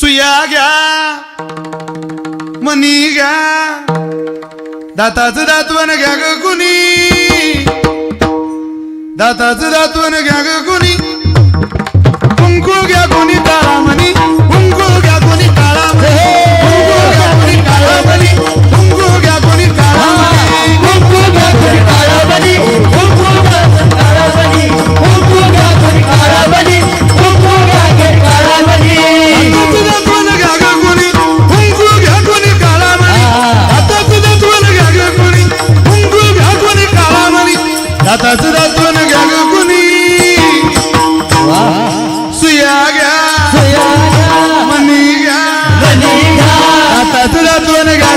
सुया घ्या मनी घ्या दाताच दातवन घ्या ग कुणी. दाताच दातवन घ्या ग कुणी कोणी. దశరథుని గనుకుని సుయాగా మనీగా దశరథుని గ